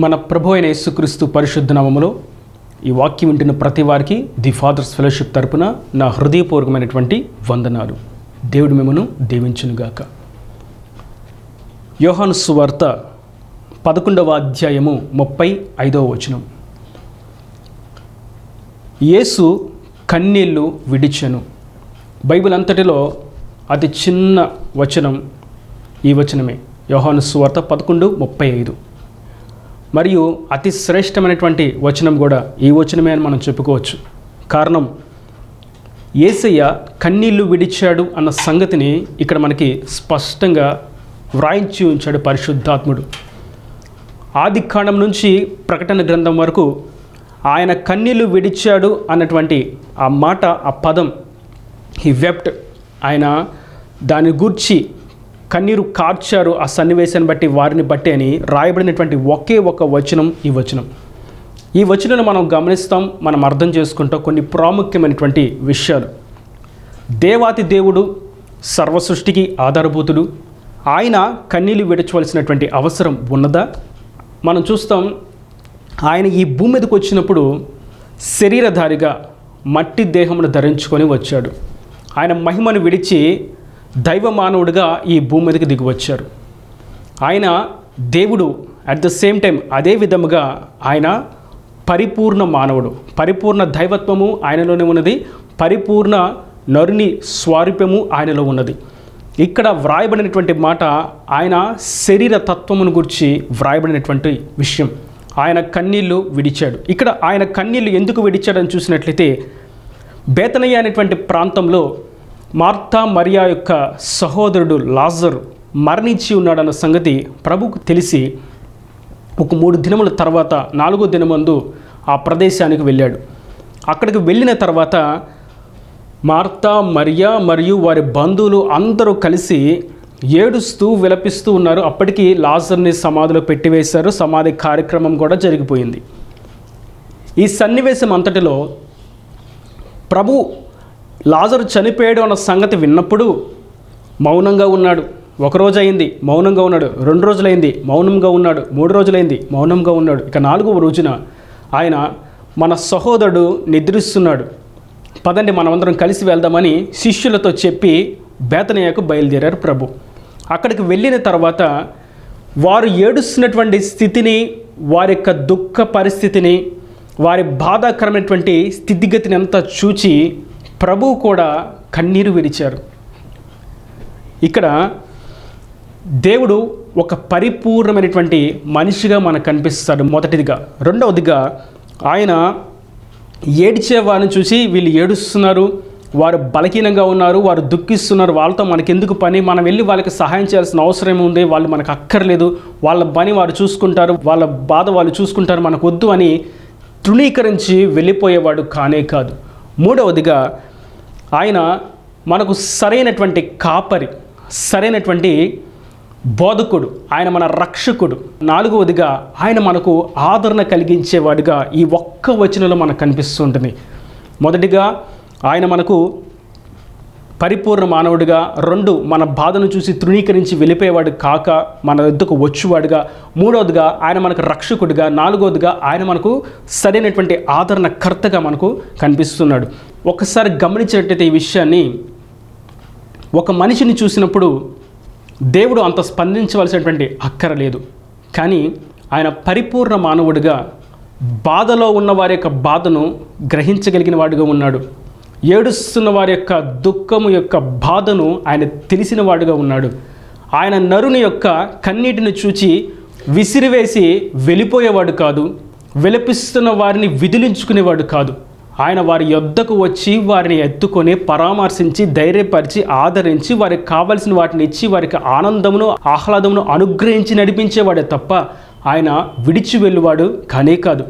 మన ప్రభు అయిన యేసుక్రీస్తు పరిశుద్ధ నామములో ఈ వాక్యం వింటున్న ప్రతి వారికి ది ఫాదర్స్ ఫెలోషిప్ తరపున నా హృదయపూర్వకమైనటువంటి వందనాలు. దేవుడు మిమ్మను దీవించునుగాక. యోహాను సువార్త పదకొండవ అధ్యాయము ముప్పై ఐదవ వచనం. యేసు కన్నీళ్ళు విడిచెను. బైబిల్ అంతటిలో అతి చిన్న వచనం ఈ వచనమే. యోహాను సువార్త పదకొండు ముప్పై ఐదు. మరియు అతి శ్రేష్టమైనటువంటి వచనం కూడా ఈ వచనమే అని మనం చెప్పుకోవచ్చు. కారణం ఏసయ్య కన్నీళ్ళు విడిచాడు అన్న సంగతిని ఇక్కడ మనకి స్పష్టంగా వ్రాయించి ఉంచాడు పరిశుద్ధాత్ముడు. ఆది కాండం నుంచి ప్రకటన గ్రంథం వరకు ఆయన కన్నీళ్ళు విడిచాడు అన్నటువంటి ఆ మాట ఆ పదం హీ వెప్ట్ ఆయన దాని గూర్చి కన్నీరు కార్చారు ఆ సన్నివేశాన్ని బట్టి వారిని బట్టి అని రాయబడినటువంటి ఒకే ఒక వచనం ఈ వచనం. ఈ వచనం మనం గమనిస్తాం మనం అర్థం చేసుకుంటాం కొన్ని ప్రాముఖ్యమైనటువంటి విషయాలు. దేవాతి దేవుడు సర్వ సృష్టికి ఆధారభూతుడు. ఆయన కన్నీళ్ళు విడచవలసినటువంటి అవసరం ఉన్నదా? మనం చూస్తాం ఆయన ఈ భూమి మీదకి వచ్చినప్పుడు శరీరధారిగా మట్టి దేహమును ధరించుకొని వచ్చాడు. ఆయన మహిమను విడిచి దైవ మానవుడిగా ఈ భూమి మీదకి దిగువచ్చారు. ఆయన దేవుడు అట్ ద సేమ్ టైం అదే విధముగా ఆయన పరిపూర్ణ మానవుడు. పరిపూర్ణ దైవత్వము ఆయనలోనే ఉన్నది. పరిపూర్ణ నరుని స్వారూప్యము ఆయనలో ఉన్నది. ఇక్కడ వ్రాయబడినటువంటి మాట ఆయన శరీర తత్వమును గురించి వ్రాయబడినటువంటి విషయం. ఆయన కన్నీళ్ళు విడిచాడు. ఇక్కడ ఆయన కన్నీళ్ళు ఎందుకు విడిచాడని చూసినట్లయితే బేతనయ్య అనేటువంటి ప్రాంతంలో మార్తా మరియా యొక్క సహోదరుడు లాజర్ మరణించి ఉన్నాడన్న సంగతి ప్రభుకు తెలిసి ఒక మూడు దినముల తర్వాత నాలుగో దినమందు ఆ ప్రదేశానికి వెళ్ళాడు. అక్కడికి వెళ్ళిన తర్వాత మార్తా మరియా మరియు వారి బంధువులు అందరూ కలిసి ఏడుస్తూ విలపిస్తూ ఉన్నారు. అప్పటికి లాజర్ని సమాధిలో పెట్టివేశారు. సమాధి కార్యక్రమం కూడా జరిగిపోయింది. ఈ సన్నివేశం అంతటిలో ప్రభు లాజరు చనిపోయాడు అన్న సంగతి విన్నప్పుడు మౌనంగా ఉన్నాడు. ఒక రోజు అయింది మౌనంగా ఉన్నాడు. రెండు రోజులైంది మౌనంగా ఉన్నాడు. మూడు రోజులైంది మౌనంగా ఉన్నాడు. ఇక నాలుగవ రోజున ఆయన మన సహోదరుడు నిద్రిస్తున్నాడు. పదండి మనమందరం కలిసి వెళ్దామని శిష్యులతో చెప్పి బేతనయ్యకు బయలుదేరారు ప్రభు. అక్కడికి వెళ్ళిన తర్వాత వారు ఏడుస్తున్నటువంటి స్థితిని వారి యొక్క దుఃఖ పరిస్థితిని వారి బాధాకరమైనటువంటి స్థితిగతిని అంతా చూచి ప్రభువు కూడా కన్నీరు విడిచారు ఇక్కడ దేవుడు ఒక పరిపూర్ణమైనటువంటి మనిషిగా మనకు కనిపిస్తాడు మొదటిదిగా. రెండవదిగా ఆయన ఏడ్చే వారిని చూసి వీళ్ళు ఏడుస్తున్నారు వారు బలహీనంగా ఉన్నారు వారు దుఃఖిస్తున్నారు వాళ్ళతో మనకెందుకు పని? మనం వెళ్ళి వాళ్ళకి సహాయం చేయాల్సిన అవసరం ఉంది వాళ్ళు మనకు అక్కర్లేదు. వాళ్ళ పని వారు చూసుకుంటారు వాళ్ళ బాధ వాళ్ళు చూసుకుంటారు మనకు వద్దు అని తృణీకరించి వెళ్ళిపోయేవాడు కానే కాదు. మూడవదిగా ఆయన మనకు సరైనటువంటి కాపరి సరైనటువంటి బోధకుడు ఆయన మన రక్షకుడు. నాలుగవదిగా ఆయన మనకు ఆదరణ కలిగించేవాడిగా ఈ ఒక్క వచనంలో మనకు కనిపిస్తుంటుంది. మొదటిగా ఆయన మనకు పరిపూర్ణ మానవుడిగా రెండు మన బాధను చూసి తృణీకరించి వెళ్ళిపోయేవాడు కాక మన వద్దకు వచ్చేవాడుగా మూడవదిగా ఆయన మనకు రక్షకుడిగా నాలుగవదిగా ఆయన మనకు సరైనటువంటి ఆదరణకర్తగా మనకు కనిపిస్తున్నాడు. ఒకసారి గమనించినట్టయితే ఈ విషయాన్ని ఒక మనిషిని చూసినప్పుడు దేవుడు అంత స్పందించవలసినటువంటి అక్కర లేదు. కానీ ఆయన పరిపూర్ణ మానవుడిగా బాధలో ఉన్న వారి యొక్క బాధను గ్రహించగలిగిన వాడిగా ఉన్నాడు. ఏడుస్తున్న వారి యొక్క దుఃఖము యొక్క బాధను ఆయన తెలిసిన వాడుగా ఉన్నాడు. ఆయన నరుని యొక్క కన్నీటిని చూచి విసిరివేసి వెళ్ళిపోయేవాడు కాదు. విలపిస్తున్న వారిని విదిలించుకునేవాడు కాదు. ఆయన వారి యొద్దకు వచ్చి వారిని ఎత్తుకొని పరామర్శించి ధైర్యపరిచి ఆదరించి వారికి కావలసిన వాటిని ఇచ్చి వారికి ఆనందమును ఆహ్లాదమును అనుగ్రహించి నడిపించేవాడే తప్ప ఆయన విడిచి వెళ్ళువాడు కానే కాదు.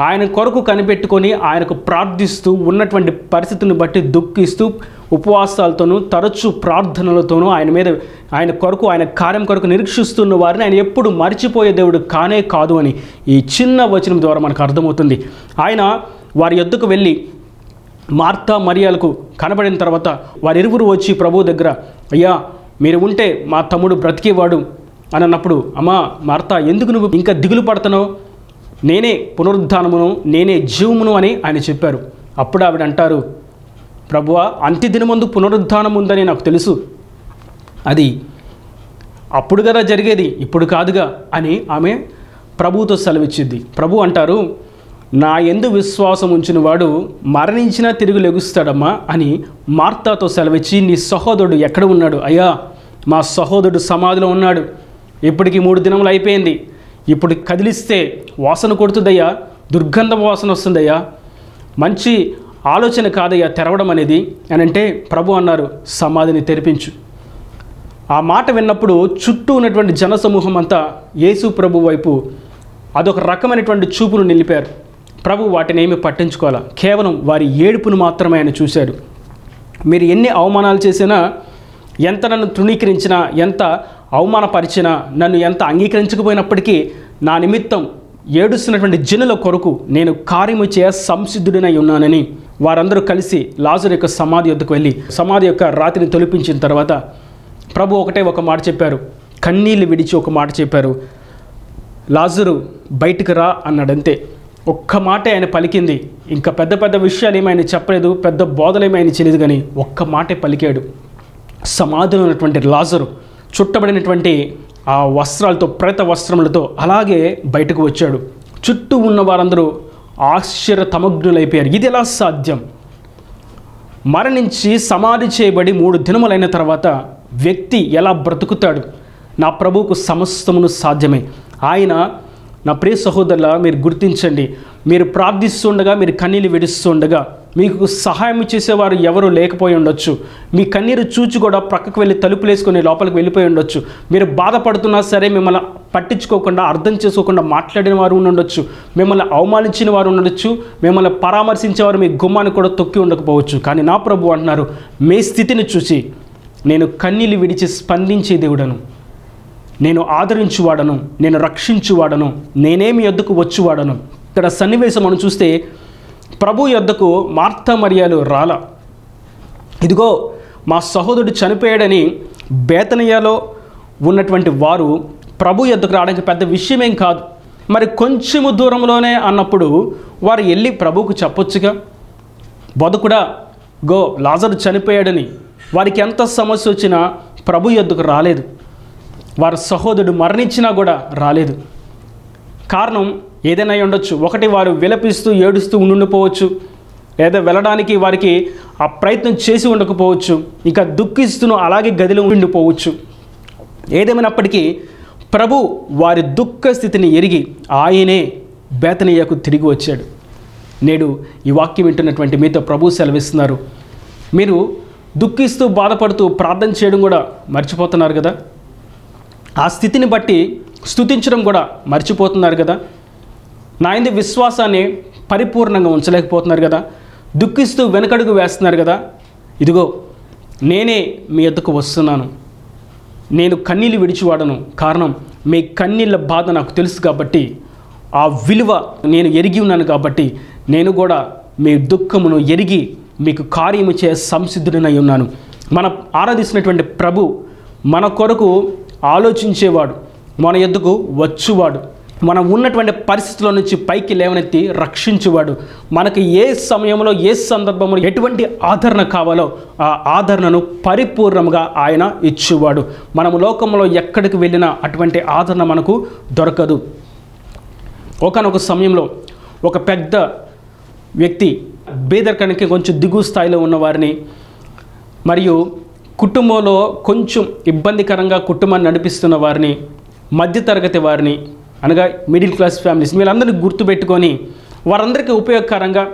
ఆయన కొరకు కనిపెట్టుకొని ఆయనకు ప్రార్థిస్తూ ఉన్నటువంటి పరిస్థితిని బట్టి దుఃఖిస్తూ ఉపవాసాలతోనూ తరచూ ప్రార్థనలతోనూ ఆయన మీద ఆయన కొరకు ఆయన కార్యం కొరకు నిరీక్షిస్తున్న వారిని ఆయన ఎప్పుడు మర్చిపోయే దేవుడు కానే కాదు అని ఈ చిన్న వచనం ద్వారా మనకు అర్థమవుతుంది. ఆయన వారి యొద్దకు వెళ్ళి మార్తా మరియాలకు కనబడిన తర్వాత వారిరువురు వచ్చి ప్రభు దగ్గర అయ్యా మీరు ఉంటే మా తమ్ముడు బ్రతికేవాడు అని అన్నప్పుడు అమ్మా మార్త ఎందుకు నువ్వు ఇంకా దిగులు పడుతున్నావు? నేనే పునరుద్ధానమును నేనే జీవమును అని ఆయన చెప్పారు. అప్పుడు ఆవిడ అంటారు ప్రభువా అంత్య దినమందు పునరుద్ధానం ఉందని నాకు తెలుసు. అది అప్పుడు కదా జరిగేది ఇప్పుడు కాదుగా అని ఆమె ప్రభువుతో సెలవిచ్చింది. ప్రభు అంటారు నా ఎందు విశ్వాసం ఉంచిన వాడు మరణించినా తిరిగి లెగుస్తాడమ్మా అని మార్తాతో సెలవిచ్చి నీ సహోదరుడు ఎక్కడ ఉన్నాడు? అయ్యా మా సహోదరుడు సమాధిలో ఉన్నాడు. ఇప్పటికి మూడు దినములు అయిపోయింది. ఇప్పుడు కదిలిస్తే వాసన కొడుతుందయ్యా దుర్గంధ వాసన వస్తుందయ్యా. మంచి ఆలోచన కాదయ్యా తెరవడం అనేది. అని అంటే ప్రభు అన్నారు సమాధిని తెరిపించు. ఆ మాట విన్నప్పుడు చుట్టూ ఉన్నటువంటి జనసమూహం అంతా యేసు ప్రభు వైపు అదొక రకమైనటువంటి చూపును నిలిపారు. ప్రభు వాటిని ఏమి పట్టించుకోవాలా? కేవలం వారి ఏడుపును మాత్రమే ఆయన చూశాడు. మీరు ఎన్ని అవమానాలు చేసినా ఎంత నన్ను తృణీకరించినా ఎంత అవమానపరిచినా నన్ను ఎంత అంగీకరించకపోయినప్పటికీ నా నిమిత్తం ఏడుస్తున్నటువంటి జనుల కొరకు నేను కార్యము చేయ సంసిద్ధుడినై ఉన్నానని వారందరూ కలిసి లాజర్ యొక్క సమాధి వద్దకు వెళ్ళి సమాధి యొక్క రాతిని తొలిపించిన తర్వాత ప్రభు ఒకటే ఒక మాట చెప్పారు. కన్నీళ్ళు విడిచి ఒక మాట చెప్పారు. లాజరు బయటికి రా అన్నాడంతే. ఒక్క మాటే ఆయన పలికింది. ఇంకా పెద్ద పెద్ద విషయాలు ఏమైనా చెప్పలేదు పెద్ద బోధలు ఏమైనా చేయలేదు కానీ ఒక్క మాటే పలికాడు. సమాధిలో ఉన్నటువంటి లాజరు చుట్టబడినటువంటి ఆ వస్త్రాలతో ప్రేత వస్త్రములతో అలాగే బయటకు వచ్చాడు. చుట్టూ ఉన్న వారందరూ ఆశ్చర్య తమగ్నులైపోయారు ఇది ఎలా సాధ్యం? మరణించి సమాధి చేయబడి మూడు దినములైన తర్వాత వ్యక్తి ఎలా బ్రతుకుతాడు? నా ప్రభువుకు సమస్తమును సాధ్యమే. ఆయన నా ప్రియ సహోదరుల మీరు గుర్తించండి మీరు ప్రార్థిస్తుండగా మీరు కన్నీళ్ళు విడుస్తుండగా మీకు సహాయం చేసేవారు ఎవరు లేకపోయి ఉండొచ్చు. మీ కన్నీరు చూచి కూడా ప్రక్కకు వెళ్ళి తలుపులేసుకొని లోపలికి వెళ్ళిపోయి ఉండొచ్చు. మీరు బాధపడుతున్నా సరే మిమ్మల్ని పట్టించుకోకుండా అర్థం చేసుకోకుండా మాట్లాడిన వారు ఉండొచ్చు. మిమ్మల్ని అవమానించిన వారు ఉండొచ్చు. మిమ్మల్ని పరామర్శించేవారు మీ గుమ్మాన్ని కూడా తొక్కి ఉండకపోవచ్చు. కానీ నా ప్రభు అంటున్నారు మీ స్థితిని చూసి నేను కన్నీళ్ళు విడిచి స్పందించే దేవుడను. నేను ఆదరించువాడను నేను రక్షించువాడను నేనేమి యొద్దకు వచ్చువాడను. ఇక్కడ సన్నివేశం మనం చూస్తే ప్రభు యొద్దకు మార్త మరియాలు రాల. ఇదిగో మా సహోదరుడు చనిపోయాడని బేతనియాలో ఉన్నటువంటి వారు ప్రభు యొద్దకు రావడానికి పెద్ద విషయమేం కాదు. మరి కొంచెము దూరంలోనే అన్నప్పుడు వారు వెళ్ళి ప్రభువుకు చెప్పొచ్చుగా. బతుకుడా గో లాజరు చనిపోయాడని వారికి ఎంత సమస్య వచ్చినా ప్రభు యొద్దకు రాలేదు. వారి సహోదరుడు మరణించినా కూడా రాలేదు. కారణం ఏదైనా అయి ఉండొచ్చు. ఒకటి వారు విలపిస్తూ ఏడుస్తూ ఉండిపోవచ్చు లేదా వెళ్ళడానికి వారికి ఆ ప్రయత్నం చేసి ఉండకపోవచ్చు. ఇంకా దుఃఖిస్తూ అలాగే గదిలో ఉండిపోవచ్చు. ఏదేమైనప్పటికీ ప్రభు వారి దుఃఖ స్థితిని ఎరిగి ఆయనే బేతనీయకు తిరిగి వచ్చాడు. నేడు ఈ వాక్యం వింటున్నటువంటి మీతో ప్రభు సెలవిస్తున్నారు. మీరు దుఃఖిస్తూ బాధపడుతూ ప్రార్థన చేయడం కూడా మర్చిపోతున్నారు కదా? ఆ స్థితిని బట్టి స్తుతించడం కూడా మర్చిపోతున్నారు కదా. నా ఇంది విశ్వాసాన్ని పరిపూర్ణంగా ఉంచలేకపోతున్నారు కదా. దుఃఖిస్తూ వెనకడుగు వేస్తున్నారు కదా. ఇదిగో నేనే మీ ఎద్దకు వస్తున్నాను. నేను కన్నీళ్ళు విడిచివాడను. కారణం మీ కన్నీళ్ళ బాధ నాకు తెలుసు కాబట్టి ఆ విలువ నేను ఎరిగి ఉన్నాను కాబట్టి నేను కూడా మీ దుఃఖమును ఎరిగి మీకు కార్యము చే సంసిద్ధుడినై ఉన్నాను. మన ఆరాధిస్తున్నటువంటి ప్రభు మన కొరకు ఆలోచించేవాడు మన ఎద్దుకు వచ్చువాడు మనం ఉన్నటువంటి పరిస్థితుల నుంచి పైకి లేవనెత్తి రక్షించేవాడు. మనకి ఏ సమయంలో ఏ సందర్భంలో ఎటువంటి ఆదరణ కావాలో ఆ ఆదరణను పరిపూర్ణంగా ఆయన ఇచ్చేవాడు. మనం లోకంలో ఎక్కడికి వెళ్ళినా అటువంటి ఆదరణ మనకు దొరకదు. ఒకనొక సమయంలో ఒక పెద్ద వ్యక్తి బేదరికానికి కొంచెం దిగువ స్థాయిలో ఉన్నవారిని మరియు కుటుంబంలో కొంచెం ఇబ్బందికరంగా కుటుంబాన్ని నడిపిస్తున్న వారిని మధ్యతరగతి వారిని అనగా మిడిల్ క్లాస్ ఫ్యామిలీస్ వీళ్ళందరినీ గుర్తుపెట్టుకొని వారందరికీ ఉపయోగకరంగా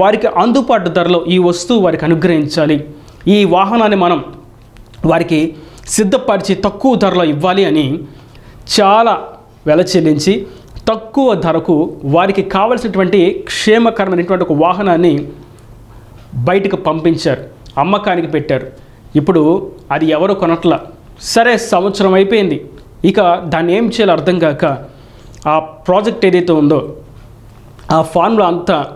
వారికి అందుబాటు ధరలో ఈ వస్తువు వారికి అనుగ్రహించాలి. ఈ వాహనాన్ని మనం వారికి సిద్ధపరిచి తక్కువ ధరలో ఇవ్వాలి అని చాలా వెల చెల్లించి తక్కువ ధరకు వారికి కావలసినటువంటి క్షేమకరమైనటువంటి ఒక వాహనాన్ని బయటకు పంపించారు అమ్మకానికి పెట్టారు. ఇప్పుడు అది ఎవరు కొనట్ల? సరే సంవత్సరం అయిపోయింది. ఇక దాన్ని ఏం చేయాలో అర్థం కాక ఆ ప్రాజెక్ట్ ఏదైతే ఉందో ఆ ఫార్ములా అంతా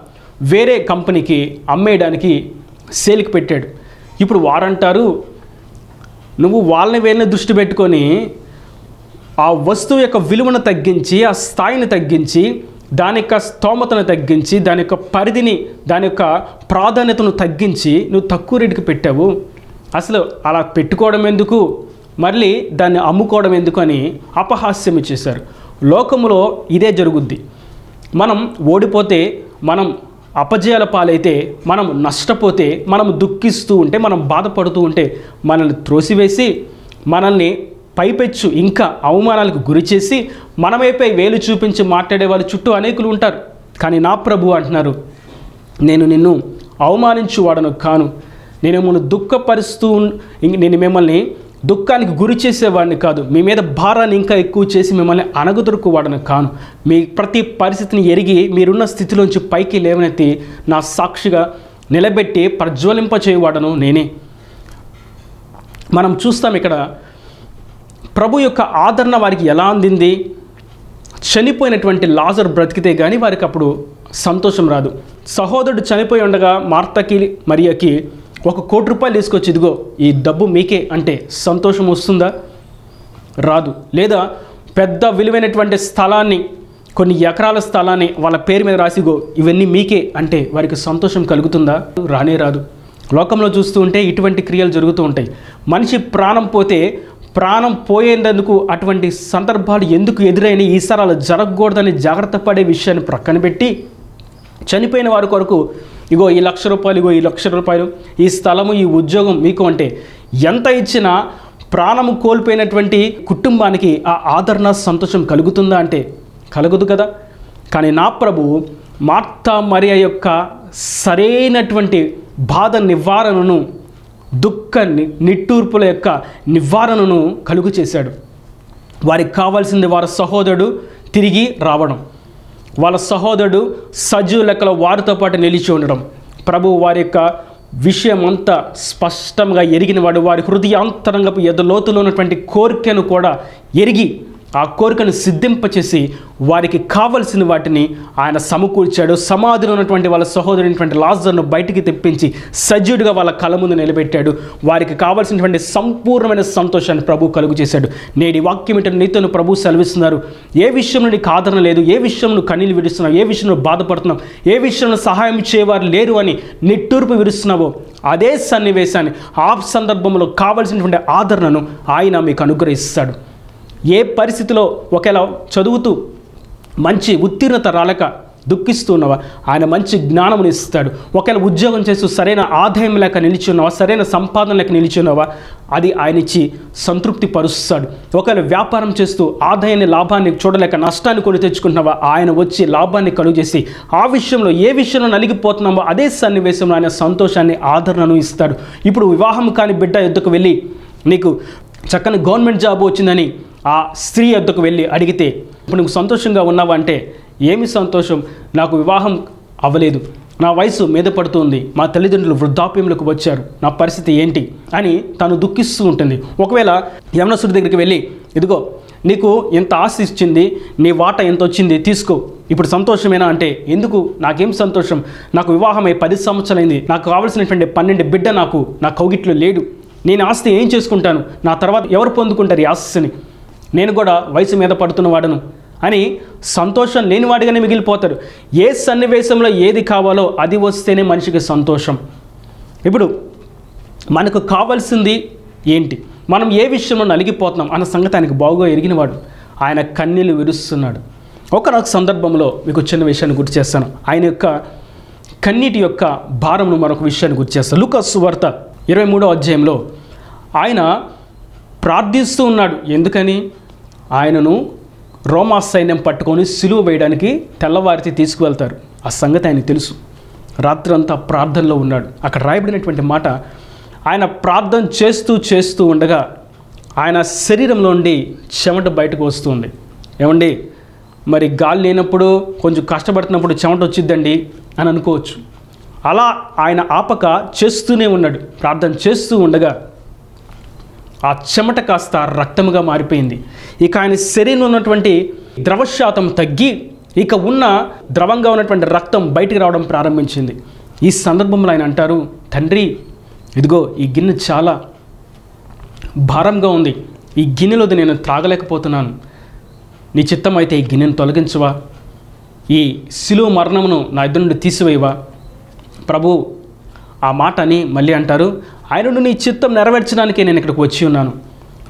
వేరే కంపెనీకి అమ్మేయడానికి సేల్కి పెట్టాడు. ఇప్పుడు వారంటారు నువ్వు వాళ్ళని వీళ్ళని దృష్టి పెట్టుకొని ఆ వస్తువు యొక్క విలువను తగ్గించి ఆ స్థాయిని తగ్గించి దాని యొక్క స్తోమతను తగ్గించి దాని యొక్క పరిధిని దాని యొక్క ప్రాధాన్యతను తగ్గించి నువ్వు తక్కువ రేటుకి పెట్టావు. అసలు అలా పెట్టుకోవడం ఎందుకు? మళ్ళీ దాన్ని అమ్ముకోవడం ఎందుకు అని అపహాస్యం చేశారు. లోకములో ఇదే జరుగుద్ది. మనం ఓడిపోతే మనం అపజయాల పాలైతే మనం నష్టపోతే మనం దుఃఖిస్తూ ఉంటే మనం బాధపడుతూ ఉంటే మనల్ని త్రోసివేసి మనల్ని పైపెచ్చు ఇంకా అవమానాలకు గురి చేసి మనమైపై వేలు చూపించి మాట్లాడే వాళ్ళ చుట్టూ అనేకులు ఉంటారు. కానీ నా ప్రభు అంటున్నారు నేను నిన్ను అవమానించువాడను కాను. నేను మిమ్మల్ని దుఃఖపరుస్తూ నేను మిమ్మల్ని దుఃఖానికి గురి చేసేవాడిని కాదు. మీ మీద భారాన్ని ఇంకా ఎక్కువ చేసి మిమ్మల్ని అనగదొరుకువాడను కాను. మీ ప్రతి పరిస్థితిని ఎరిగి మీరున్న స్థితిలోంచి పైకి లేవనెత్తి నా సాక్షిగా నిలబెట్టి ప్రజ్వలింపచేయవాడను నేనే. మనం చూస్తాం ఇక్కడ ప్రభు యొక్క ఆదరణ వారికి ఎలా అందింది? చనిపోయినటువంటి లాజర్ బ్రతికితే కానీ వారికి అప్పుడు సంతోషం రాదు. సహోదరుడు చనిపోయి ఉండగా మార్తకి మరియకి ఒక కోటి రూపాయలు తీసుకొచ్చి ఇదిగో ఈ డబ్బు మీకే అంటే సంతోషం వస్తుందా? రాదు. లేదా పెద్ద విలువైనటువంటి స్థలాన్ని కొన్ని ఎకరాల స్థలాన్ని వాళ్ళ పేరు మీద రాసిగో ఇవన్నీ మీకే అంటే వారికి సంతోషం కలుగుతుందా? రానే రాదు. లోకంలో చూస్తూ ఉంటే ఇటువంటి క్రియలు జరుగుతూ ఉంటాయి. మనిషి ప్రాణం పోతే ప్రాణం పోయేందుకు అటువంటి సందర్భాలు ఎందుకు ఎదురైన ఈసారి అలా జరగకూడదని జాగ్రత్త పడే విషయాన్ని ప్రక్కన పెట్టి చనిపోయిన వారి కొరకు ఇగో ఈ లక్ష రూపాయలు ఇగో ఈ లక్ష రూపాయలు ఈ స్థలము ఈ ఉద్యోగం మీకు అంటే ఎంత ఇచ్చినా ప్రాణము కోల్పోయినటువంటి కుటుంబానికి ఆ ఆదరణ సంతోషం కలుగుతుందా అంటే కలుగుదు కదా. కానీ నా ప్రభు మార్తా మరియ యొక్క సరైనటువంటి బాధ నివారణను దుఃఖ ని- నిట్టూర్పుల యొక్క నివారణను కలుగు చేశాడు. వారికి కావాల్సింది వారి సహోదరుడు తిరిగి రావడం. వాళ్ళ సహోదరుడు సజీవ లెక్కల వారితో పాటు నిలిచి ఉండడం. ప్రభు వారి యొక్క విషయం స్పష్టంగా ఎరిగిన వాడు. వారి హృదయాంతరంగపు ఎదలోతులో ఉన్నటువంటి కోరికను కూడా ఎరిగి ఆ కోరికను సిద్ధింపచేసి వారికి కావలసిన వాటిని ఆయన సమకూర్చాడు. సమాధిలో ఉన్నటువంటి వాళ్ళ సహోదరునటువంటి లాజర్ను బయటికి తెప్పించి సజ్జుడిగా వాళ్ళ కళ ముందు నిలబెట్టాడు. వారికి కావలసినటువంటి సంపూర్ణమైన సంతోషాన్ని ప్రభు కలుగు చేశాడు. నేడి వాక్యం ఏంటంటే నీతోను ప్రభు సెలవిస్తున్నారు. ఏ విషయంలో నీకు ఆదరణ లేదు? ఏ విషయంలో కన్నీళ్ళు విడుస్తున్నావు? ఏ విషయంలో బాధపడుతున్నావు? ఏ విషయంలో సహాయం చేయవారు లేరు అని నిట్టూర్పు విరుస్తున్నావో అదే సన్నివేశాన్ని ఆ సందర్భంలో కావలసినటువంటి ఆదరణను ఆయన మీకు అనుగ్రహిస్తాడు. ఏ పరిస్థితిలో ఒకేలా చదువుతూ మంచి ఉత్తీర్ణత రాలేక దుఃఖిస్తూ ఉన్నవా? ఆయన మంచి జ్ఞానమును ఇస్తాడు. ఒకవేళ ఉద్యోగం చేస్తూ సరైన ఆదాయం లేక నిలిచి ఉన్నావా? సరైన సంపాదన లేక నిలిచి ఉన్నావా? అది ఆయన ఇచ్చి సంతృప్తి పరుస్తాడు. ఒకవేళ వ్యాపారం చేస్తూ ఆదాయాన్ని లాభాన్ని చూడలేక నష్టాన్ని కొని తెచ్చుకుంటున్నావా? ఆయన వచ్చి లాభాన్ని కలుగు చేసి ఆ విషయంలో ఏ విషయంలో నలిగిపోతున్నామో అదే సన్నివేశంలో ఆయన సంతోషాన్ని ఆదరణను ఇస్తాడు. ఇప్పుడు వివాహం కాని బిడ్డ ఎద్దుకు వెళ్ళి నీకు చక్కని గవర్నమెంట్ జాబ్ వచ్చిందని ఆ స్త్రీ వద్దకు వెళ్ళి అడిగితే ఇప్పుడు నువ్వు సంతోషంగా ఉన్నావా? అంటే ఏమి సంతోషం? నాకు వివాహం అవ్వలేదు. నా వయసు మీద పడుతుంది. మా తల్లిదండ్రులు వృద్ధాప్యంలోకి వచ్చారు. నా పరిస్థితి ఏంటి? అని తను దుఃఖిస్తూ ఉంటుంది. ఒకవేళ యమనసుడి దగ్గరికి వెళ్ళి ఇదిగో నీకు ఎంత ఆశ ఇచ్చింది? నీ వాట ఎంత వచ్చింది? తీసుకో. ఇప్పుడు సంతోషమేనా? అంటే ఎందుకు? నాకేం సంతోషం? నాకు వివాహమై పది సంవత్సరాలైంది. నాకు కావలసినటువంటి పన్నెండు బిడ్డ నాకు నా కౌగిట్లో లేడు. నేను ఆస్తి ఏం చేసుకుంటాను? నా తర్వాత ఎవరు పొందుకుంటారు ఈ ఆస్తిని? నేను కూడా వయసు మీద పడుతున్న వాడను అని సంతోషం లేనివాడిగానే మిగిలిపోతారు. ఏ సన్నివేశంలో ఏది కావాలో అది వస్తేనే మనిషికి సంతోషం. ఇప్పుడు మనకు కావాల్సింది ఏంటి? మనం ఏ విషయంలో నలిగిపోతున్నాం అన్న సంగతి ఆయనకు బాగుగా ఎరిగినవాడు. ఆయన కన్నీళ్ళు విరుస్తున్నాడు. ఒకనొక సందర్భంలో మీకు చిన్న విషయాన్ని గుర్తు చేస్తాను. ఆయన యొక్క కన్నీటి యొక్క భారమును మరొక విషయాన్ని గుర్తు చేస్తాను. లుకస్ వార్త ఇరవై మూడో అధ్యాయంలో ఆయన ప్రార్థిస్తూ ఉన్నాడు. ఎందుకని? ఆయనను రోమా సైన్యం పట్టుకొని సిలువ వేయడానికి తెల్లవారితే తీసుకువెళ్తారు. ఆ సంగతి ఆయనకు తెలుసు. రాత్రంతా ప్రార్థనలో ఉన్నాడు. అక్కడ రాయబడినటువంటి మాట ఆయన ప్రార్థన చేస్తూ చేస్తూ ఉండగా ఆయన శరీరంలో నుండి చెమట బయటకు వస్తుంది. ఏమండి? మరి గాలి లేనప్పుడు కొంచెం కష్టపడుతున్నప్పుడు చెమట వచ్చిద్దండి అని అనుకోవచ్చు. అలా ఆయన ఆపక చేస్తూనే ఉన్నాడు. ప్రార్థన చేస్తూ ఉండగా ఆ చెమట కాస్త రక్తముగా మారిపోయింది. ఇక ఆయన శరీరంలో ఉన్నటువంటి ద్రవశాతం తగ్గి ఇక ఉన్న ద్రవంగా ఉన్నటువంటి రక్తం బయటికి రావడం ప్రారంభించింది. ఈ సందర్భంలో ఆయన అంటారు తండ్రి ఇదిగో ఈ గిన్నె చాలా భారంగా ఉంది. ఈ గిన్నెలోది నేను త్రాగలేకపోతున్నాను. నీ చిత్తం అయితే ఈ గిన్నెను తొలగించవా? ఈ శిలువ మరణమును నా ఇద్దరు నుండి తీసివేయవా? ప్రభు ఆ మాట అని మళ్ళీ అంటారు ఆయనను నీ చిత్తం నెరవేర్చడానికే నేను ఇక్కడికి వచ్చి ఉన్నాను.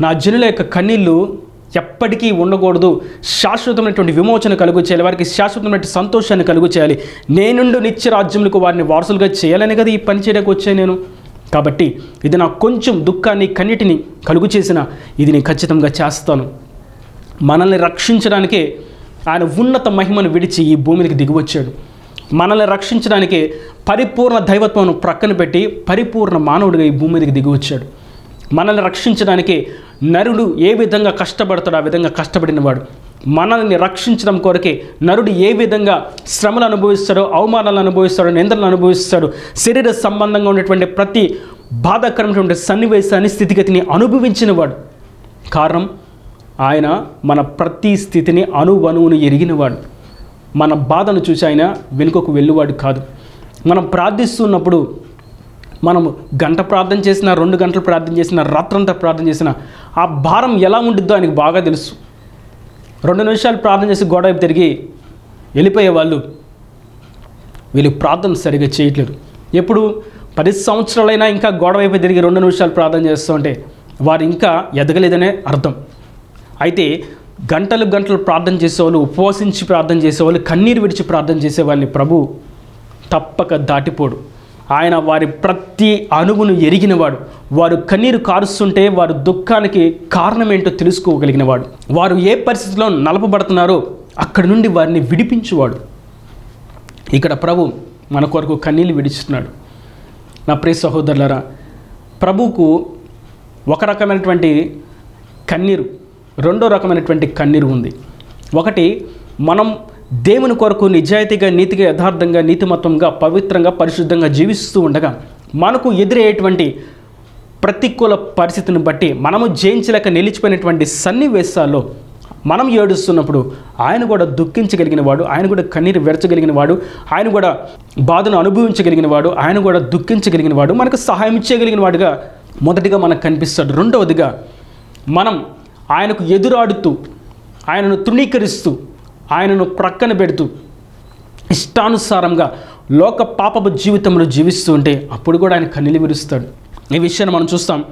నా జనుల యొక్క కన్నీళ్ళు ఎప్పటికీ ఉండకూడదు. శాశ్వతమైనటువంటి విమోచన కలుగు చేయాలి. వారికి శాశ్వతమైన సంతోషాన్ని కలుగు చేయాలి. నేనుండు నిత్య రాజ్యములకు వారిని వారసులుగా చేయాలని కదా ఈ పని చేయడానికి వచ్చాను నేను. కాబట్టి ఇది నాకు కొంచెం దుఃఖాన్ని కన్నిటిని కలుగు చేసిన ఇది నేను ఖచ్చితంగా చేస్తాను. మనల్ని రక్షించడానికే ఆయన ఉన్నత మహిమను విడిచి ఈ భూమికి దిగివచ్చాడు మనల్ని రక్షించడానికి పరిపూర్ణ దైవత్వం ప్రక్కన పెట్టి పరిపూర్ణ మానవుడిగా ఈ భూమి మీదకి దిగివచ్చాడు. మనల్ని రక్షించడానికి నరుడు ఏ విధంగా కష్టపడతాడు ఆ విధంగా కష్టపడినవాడు. మనల్ని రక్షించడం కొరకే నరుడు ఏ విధంగా శ్రమలు అనుభవిస్తాడో అవమానాలు అనుభవిస్తాడో నిందలను అనుభవిస్తాడు శరీర సంబంధంగా ఉన్నటువంటి ప్రతి బాధాకరమైనటువంటి సన్నివేశాన్ని స్థితిగతిని అనుభవించినవాడు. కారణం ఆయన మన ప్రతి స్థితిని అణువణువును ఎరిగినవాడు. మన బాధను చూసి ఆయన వెనుకకు వెళ్ళువాడు కాదు. మనం ప్రార్థిస్తున్నప్పుడు మనము గంట ప్రార్థన చేసిన రెండు గంటలు ప్రార్థన చేసిన రాత్రంతా ప్రార్థన చేసిన ఆ భారం ఎలా ఉంటుందో ఆయనకు బాగా తెలుసు. రెండు నిమిషాలు ప్రార్థన చేసి గోడ వైపు తిరిగి వెళ్ళిపోయే వాళ్ళు వీళ్ళు ప్రార్థన సరిగా చేయట్లేదు. ఎప్పుడు పది సంవత్సరాలైనా ఇంకా గోడ వైపు తిరిగి రెండు నిమిషాలు ప్రార్థన చేస్తూ ఉంటే వారు ఇంకా ఎదగలేదనే అర్థం. అయితే గంటలు గంటలు ప్రార్థన చేసేవాళ్ళు ఉపవాసించి ప్రార్థన చేసేవాళ్ళు కన్నీరు విడిచి ప్రార్థన చేసేవాళ్ళని ప్రభు తప్పక దాటిపోడు. ఆయన వారి ప్రతి అణువును ఎరిగినవాడు. వారు కన్నీరు కారుస్తుంటే వారు దుఃఖానికి కారణం ఏంటో తెలుసుకోగలిగినవాడు. వారు ఏ పరిస్థితిలో నలపబడుతున్నారో అక్కడి నుండి వారిని విడిపించువాడు. ఇక్కడ ప్రభు మన కొరకు కన్నీళ్ళు విడిస్తున్నాడు నా ప్రియ సహోదరులరా ప్రభువుకు ఒక రకమైనటువంటి కన్నీరు రెండో రకమైనటువంటి కన్నీరు ఉంది. ఒకటి మనం దేవుని కొరకు నిజాయితీగా నీతిగా యథార్థంగా నీతిమత్వంగా పవిత్రంగా పరిశుద్ధంగా జీవిస్తూ ఉండగా మనకు ఎదురయ్యేటువంటి ప్రతికూల పరిస్థితిని బట్టి మనము జయించలేక నిలిచిపోయినటువంటి సన్నివేశాల్లో మనం ఏడుస్తున్నప్పుడు ఆయన కూడా దుఃఖించగలిగిన వాడు ఆయన కూడా కన్నీరు విరచగలిగిన వాడు ఆయన కూడా బాధను అనుభవించగలిగిన వాడు ఆయన కూడా దుఃఖించగలిగిన వాడు మనకు సహాయం చేయగలిగిన వాడుగా మొదటిగా మనకు కనిపిస్తాడు. రెండవదిగా మనం ఆయనకు ఎదురాడుతూ ఆయనను తృణీకరిస్తూ ఆయనను ప్రక్కన పెడుతూ ఇష్టానుసారంగా లోక పాపపు జీవితంలో జీవిస్తూ ఉంటే అప్పుడు కూడా ఆయన కన్నీలు విరుస్తాడు. ఈ విషయాన్ని మనం చూస్తాం.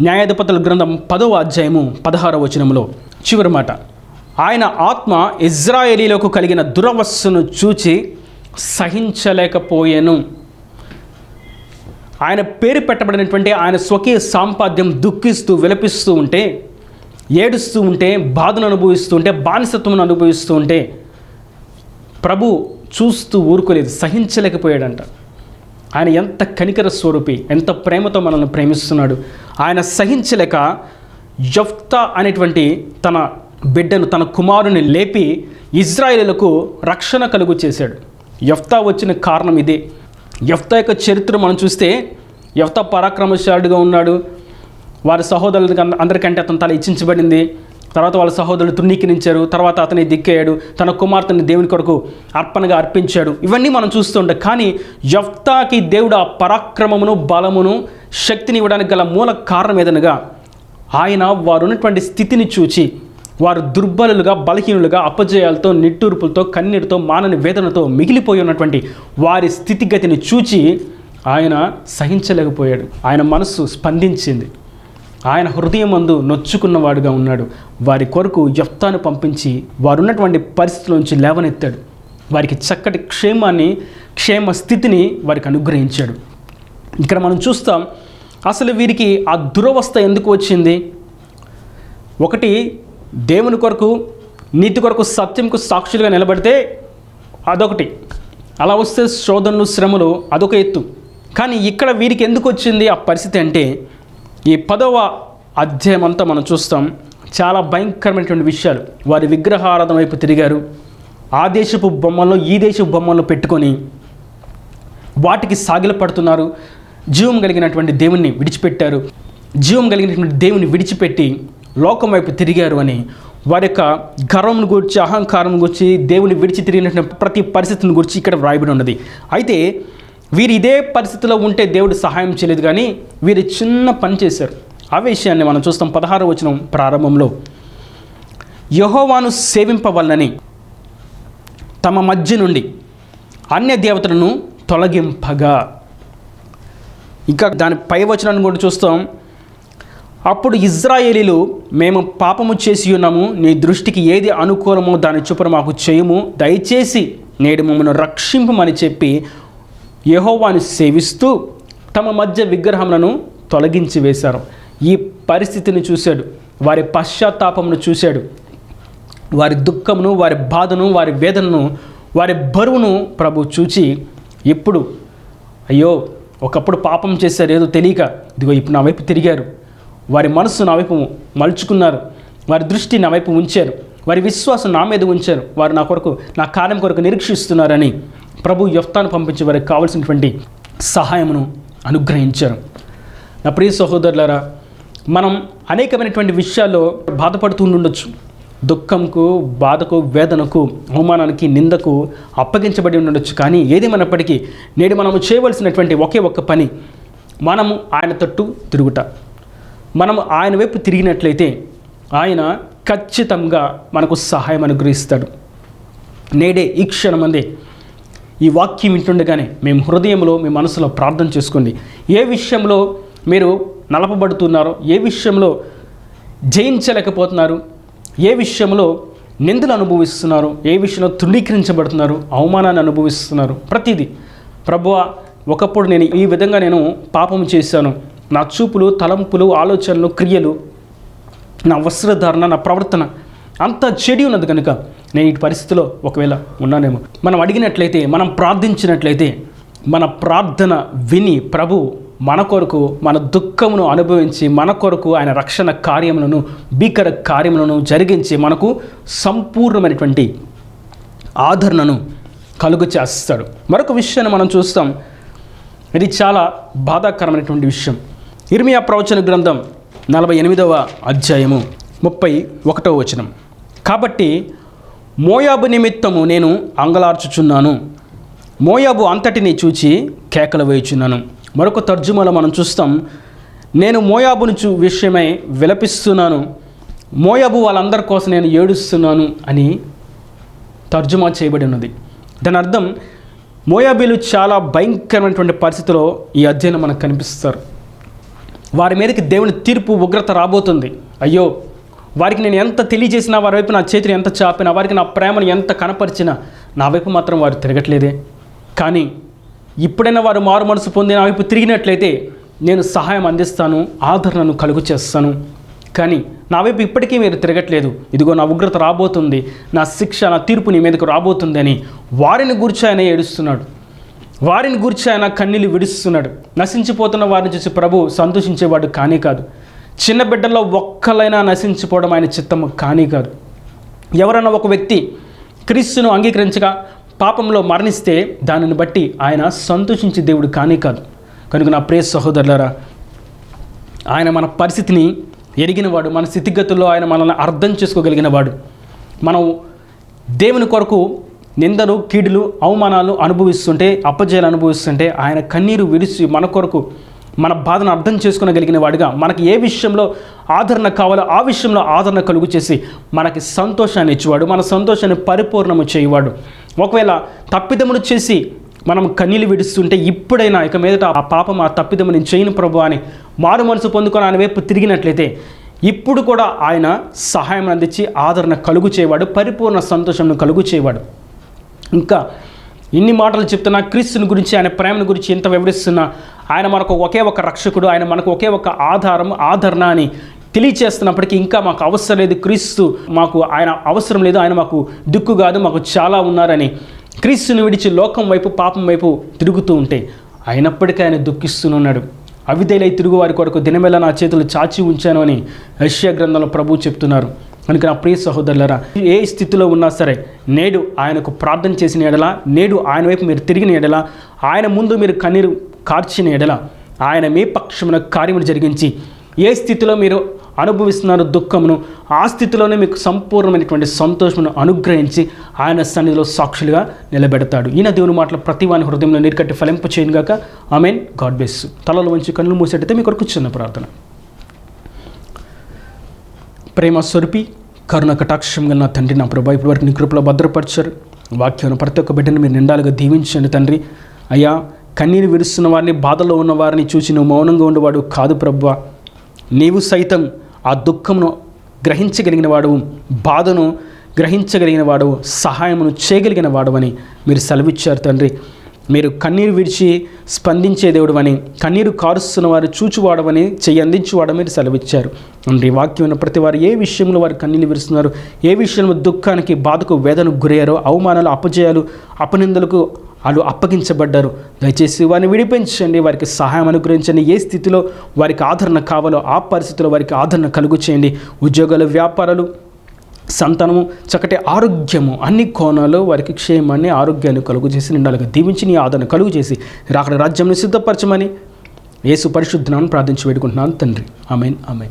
న్యాయాధిపతుల గ్రంథం పదవ అధ్యాయము పదహార వచనంలో చివరి మాట. ఆయన ఆత్మ ఇజ్రాయేలీలకు కలిగిన దురవస్థను చూచి సహించలేకపోయాను. ఆయన పేరు పెట్టబడినటువంటి ఆయన స్వకీయ సాంపాద్యం దుఃఖిస్తూ విలపిస్తూ ఉంటే ఏడుస్తూ ఉంటే బాధను అనుభవిస్తూ ఉంటే బానిసత్వం అనుభవిస్తూ ఉంటే ప్రభు చూస్తూ ఊరుకోలేదు సహించలేకపోయాడంట. ఆయన ఎంత కనికర స్వరూపి ఎంత ప్రేమతో మనల్ని ప్రేమిస్తున్నాడు. ఆయన సహించలేక జఫ్తా అనేటువంటి తన బిడ్డను తన కుమారుని లేపి ఇజ్రాయిలకు రక్షణ కలుగు చేశాడు. యఫ్తా వచ్చిన కారణం ఇదే. యఫ్తా యొక్క చరిత్ర మనం చూస్తే యఫ్తా పరాక్రమశాలుడిగా ఉన్నాడు. వారి సహోదరులకి అంద- అందరికంటే అతను తల ఇచ్చించబడింది. తర్వాత వాళ్ళ సహోదరులు తృణీకరించారు తర్వాత అతని దిక్కేయాడు. తన కుమార్తెని దేవుని కొరకు అర్పణగా అర్పించాడు. ఇవన్నీ మనం చూస్తుంటాం కానీ యఫ్తాకి దేవుడు ఆ పరాక్రమమును బలమును శక్తిని ఇవ్వడానికి గల మూల కారణం ఏదనగా ఆయన వారు ఉన్నటువంటి స్థితిని చూచి వారు దుర్బలులుగా బలహీనులుగా అపజయాలతో నిట్టూర్పులతో కన్నీరుతో మానని వేదనతో మిగిలిపోయి ఉన్నటువంటి వారి స్థితిగతిని చూచి ఆయన సహించలేకపోయాడు. ఆయన మనస్సు స్పందించింది. ఆయన హృదయమందు నొచ్చుకున్నవాడుగా ఉన్నాడు. వారి కొరకు యప్తాను పంపించి వారున్నటువంటి పరిస్థితుల లేవనెత్తాడు. వారికి చక్కటి క్షేమాన్ని క్షేమ స్థితిని వారికి అనుగ్రహించాడు. ఇక్కడ మనం చూస్తాం అసలు వీరికి ఆ దురవస్థ ఎందుకు వచ్చింది? ఒకటి దేవుని కొరకు నీతి కొరకు సత్యంకు సాక్షులుగా నిలబడితే అదొకటి. అలా వస్తే శోధనలు శ్రమలు అదొక ఎత్తు. కానీ ఇక్కడ వీరికి ఎందుకు వచ్చింది ఆ పరిస్థితి అంటే ఈ పదవ అధ్యాయం అంతా మనం చూస్తాం. చాలా భయంకరమైనటువంటి విషయాలు. వారి విగ్రహారాధన వైపు తిరిగారు. ఆ దేశపు బొమ్మలను ఈ దేశపు బొమ్మలను పెట్టుకొని వాటికి సాగిల పడుతున్నారు. జీవం కలిగినటువంటి దేవుణ్ణి విడిచిపెట్టారు. జీవం కలిగినటువంటి దేవుని విడిచిపెట్టి లోకం వైపు తిరిగారు అని వారి యొక్క గర్వం గురించి అహంకారం గురించి దేవుని విడిచి తిరిగినటువంటి ప్రతి పరిస్థితిని గురించి ఇక్కడ వ్రాయబడి ఉన్నది. అయితే వీరు ఇదే పరిస్థితిలో ఉంటే దేవుడు సహాయం చేయలేదు కానీ వీరు చిన్న పని చేశారు. ఆ విషయాన్ని మనం చూస్తాం పదహారు వచనం ప్రారంభంలో. యహోవాను సేవింపవలనని తమ మధ్య నుండి అన్య దేవతలను తొలగింపగా. ఇంకా దాని పై వచనాన్ని కూడా చూస్తాం. అప్పుడు ఇజ్రాయేలీలు మేము పాపము చేసి ఉన్నాము నీ దృష్టికి ఏది అనుకూలమో దాని చొప్పున మాకు చేయము. దయచేసి నేడు మమ్మల్ని రక్షింపమని చెప్పి యహోవాను సేవిస్తూ తమ మధ్య విగ్రహములను తొలగించి వేశారు. ఈ పరిస్థితిని చూశాడు. వారి పశ్చాత్తాపమును చూశాడు. వారి దుఃఖమును వారి బాధను వారి వేదనను వారి బరువును ప్రభు చూచి ఇప్పుడు అయ్యో ఒకప్పుడు పాపం చేశారు ఏదో తెలియక ఇదిగో ఇప్పుడు నా వైపు తిరిగారు. వారి మనస్సు నా వైపు మలుచుకున్నారు. వారి దృష్టి నా వైపు ఉంచారు. వారి విశ్వాసం నా మీద ఉంచారు. వారు నా కొరకు నా కార్యం కొరకు నిరీక్షిస్తున్నారని ప్రభు యొఫ్తాను పంపించి వారికి కావలసినటువంటి సహాయమును అనుగ్రహించారు. నా ప్రియ సహోదరులారా మనం అనేకమైనటువంటి విషయాల్లో బాధపడుతూ ఉండొచ్చు. దుఃఖంకు బాధకు వేదనకు అవమానానికి నిందకు అప్పగించబడి ఉండొచ్చు. కానీ ఏదేమైనప్పటికీ నేడు మనము చేయవలసినటువంటి ఒకే ఒక్క పని మనము ఆయన తట్టు తిరుగుట. మనం ఆయన వైపు తిరిగినట్లయితే ఆయన ఖచ్చితంగా మనకు సహాయం అనుగ్రహిస్తాడు. నేడే ఈ క్షణమందే ఈ వాక్యం వింటుండగానే మేము హృదయంలో మీ మనసులో ప్రార్థన చేసుకోండి. ఏ విషయంలో మీరు నలపబడుతున్నారో ఏ విషయంలో జయించలేకపోతున్నారు ఏ విషయంలో నిందలు అనుభవిస్తున్నారు ఏ విషయంలో తృణీకరించబడుతున్నారు అవమానాన్ని అనుభవిస్తున్నారు ప్రతిదీ. ప్రభువ ఒకప్పుడు నేను ఈ విధంగా నేను పాపం చేశాను. నా చూపులు తలంపులు ఆలోచనలు క్రియలు నా వస్త్రధారణ నా ప్రవర్తన అంత చెడి ఉన్నది కనుక నేను ఈ పరిస్థితిలో ఒకవేళ ఉన్నానేమో. మనం అడిగినట్లయితే మనం ప్రార్థించినట్లయితే మన ప్రార్థన విని ప్రభు మన కొరకు మన దుఃఖమును అనుభవించి మన కొరకు ఆయన రక్షణ కార్యములను భీకర కార్యములను జరిగించి మనకు సంపూర్ణమైనటువంటి ఆదరణను కలుగు చేస్తాడు. మరొక విషయాన్ని మనం చూస్తాం. ఇది చాలా బాధాకరమైనటువంటి విషయం. ఇర్మియా ప్రవచన గ్రంథం నలభై ఎనిమిదవ అధ్యాయము ముప్పై ఒకటవ వచనం. కాబట్టి మోయాబు నిమిత్తము నేను అంగలార్చుచున్నాను. మోయాబు అంతటిని చూచి కేకలు వేయుచున్నాను. మరొక తర్జుమలో మనం చూస్తాం నేను మోయాబును చూ విషయమై విలపిస్తున్నాను. మోయాబు వాళ్ళందరి కోసం నేను ఏడుస్తున్నాను అని తర్జుమా చేయబడి ఉన్నది దాని అర్థం మోయాబీలు చాలా భయంకరమైనటువంటి పరిస్థితిలో ఈ అధ్యయనం మనకు కనిపిస్తారు. వారి మీదకి దేవుని తీర్పు ఉగ్రత రాబోతుంది. అయ్యో వారికి నేను ఎంత తెలియజేసినా వారి వైపు నా చేతిని ఎంత చాపినా వారికి నా ప్రేమను ఎంత కనపరిచినా నా వైపు మాత్రం వారు తిరగట్లేదే. కానీ ఇప్పుడైనా వారు మారు మనసు పొంది నా వైపు తిరిగినట్లయితే నేను సహాయం అందిస్తాను ఆదరణను కలుగు చేస్తాను. కానీ నా వైపు ఇప్పటికీ మీరు తిరగట్లేదు. ఇదిగో నా ఉగ్రత రాబోతుంది నా శిక్ష నా తీర్పు నీ మీదకు రాబోతుంది అని వారిని గురించి ఆయన ఏడుస్తున్నాడు. వారిని గురించి ఆయన కన్నీళ్ళు విడుస్తున్నాడు. నశించిపోతున్న వారిని చూసి ప్రభు సంతోషించేవాడు కానీ కాదు. చిన్న బిడ్డల్లో ఒక్కలైనా నశించిపోవడం ఆయన చిత్తము కానీ కాదు. ఎవరైనా ఒక వ్యక్తి క్రీస్తును అంగీకరించగా పాపంలో మరణిస్తే దానిని బట్టి ఆయన సంతోషించే దేవుడు కానీ కాదు. కనుక నా ప్రియ సహోదరులారా ఆయన మన పరిస్థితిని ఎరిగినవాడు మన స్థితిగతుల్లో ఆయన మనల్ని అర్థం చేసుకోగలిగిన వాడు మనం దేవుని కొరకు నిందలు కీడులు అవమానాలు అనుభవిస్తుంటే అప్పజయాలు అనుభవిస్తుంటే ఆయన కన్నీరు విడిచి మన కొరకు మన బాధను అర్థం చేసుకునగలిగిన వాడిగా మనకి ఏ విషయంలో ఆదరణ కావాలో ఆ విషయంలో ఆదరణ కలుగు చేసి మనకి సంతోషాన్ని ఇచ్చేవాడు మన సంతోషాన్ని పరిపూర్ణము చేయవాడు. ఒకవేళ తప్పిదములు చేసి మనం కన్నీళ్ళు విడుస్తుంటే ఇప్పుడైనా ఇక మీదట ఆ పాపం ఆ తప్పిదము నేను చేయను ప్రభు అని మారు మనసు పొందుకొని ఆయన వైపు తిరిగినట్లయితే ఇప్పుడు కూడా ఆయన సహాయం అందించి ఆదరణ కలుగు చేయవాడు పరిపూర్ణ సంతోషంను కలుగు చేయవాడు. ఇంకా ఇన్ని మాటలు చెప్తున్నా క్రీస్తుని గురించి ఆయన ప్రేమను గురించి ఎంత వివరిస్తున్నా ఆయన మనకు ఒకే ఒక రక్షకుడు ఆయన మనకు ఒకే ఒక ఆధారం ఆదరణ అని తెలియచేస్తున్నప్పటికీ ఇంకా మాకు అవసరం లేదు. క్రీస్తు మాకు ఆయన అవసరం లేదు ఆయన మాకు దిక్కు కాదు మాకు చాలా ఉన్నారని క్రీస్తుని విడిచి లోకం వైపు పాపం వైపు తిరుగుతూ ఉంటే అయినప్పటికీ ఆయన దుఃఖిస్తూనున్నాడు అవిధేలై తిరుగు వారి కొరకు దినమేళ నా చేతులు చాచి ఉంచాను అని రష్యా గ్రంథంలో ప్రభు చెప్తున్నారు. కనుక నా ప్రియ సహోదరులరా ఏ స్థితిలో ఉన్నా సరే నేడు ఆయనకు ప్రార్థన చేసిన ఎడల నేడు ఆయన వైపు మీరు తిరిగిన ఎడల ఆయన ముందు మీరు కన్నీరు కార్చిన ఎడల ఆయన మీ పక్షమున కార్యములు జరిగించి ఏ స్థితిలో మీరు అనుభవిస్తున్నారు దుఃఖమును ఆ స్థితిలోనే మీకు సంపూర్ణమైనటువంటి సంతోషమును అనుగ్రహించి ఆయన సన్నిధిలో సాక్షులుగా నిలబెడతాడు. ఈయన దేవుని మాటలు ప్రతి వాని హృదయంలో నీరుకట్టి ఫలింప చేయను గాక మీన్ గాడ్ బెస్ తలలో ఉంచి కన్నులు మూసేటైతే మీ కొరకు చిన్న ప్రార్థన. ప్రేమ స్వరూపి కరుణ కటాక్షం గల నా తండ్రి నా ప్రభా ఇప్పటి వరకు నీ కృపలో భద్రపరిచారు. వాక్యం ప్రతి ఒక్క బిడ్డను మీరు నిండాలుగా దీవించండి తండ్రి. అయ్యా కన్నీరు విరుస్తున్న వారిని బాధలో ఉన్న వారిని చూసి నువ్వు మౌనంగా ఉండేవాడు కాదు ప్రభు. నీవు సైతం ఆ దుఃఖమును గ్రహించగలిగిన వాడు బాధను గ్రహించగలిగిన వాడు సహాయమును చేయగలిగిన వాడవని మీరు సెలవిచ్చారు తండ్రి. మీరు కన్నీరు విడిచి స్పందించే దేవుడు అని కన్నీరు కారుస్తున్న వారు చూచువాడమని చెయ్యి అందించువాడని మీరు సెలవిచ్చారు. అంటే ఈ వాక్యం ఉన్న ప్రతి వారు ఏ విషయంలో వారు కన్నీళ్ళు విరుస్తున్నారు ఏ విషయంలో దుఃఖానికి బాధకు వేదనకు గురయ్యారో అవమానాలు అపజయాలు అపనిందలకు వాళ్ళు అప్పగించబడ్డారు. దయచేసి వారిని విడిపించండి వారికి సహాయం అనుగ్రహించండి. ఏ స్థితిలో వారికి ఆదరణ కావాలో ఆ పరిస్థితిలో వారికి ఆదరణ కలుగు చేయండి. ఉద్యోగాలు వ్యాపారాలు సంతానము చక్కటి ఆరోగ్యము. అన్ని కోణాలు వారికి క్షేమాన్ని ఆరోగ్యాన్ని కలుగు చేసి నిండాలుగా దీవించి నీ ఆదరణ కలుగు చేసి రాకడ రాజ్యంని సిద్ధపరచమని యేసు పరిశుద్ధనాన్ని ప్రార్థించి వేడుకుంటున్నాను తండ్రి. Amen amen.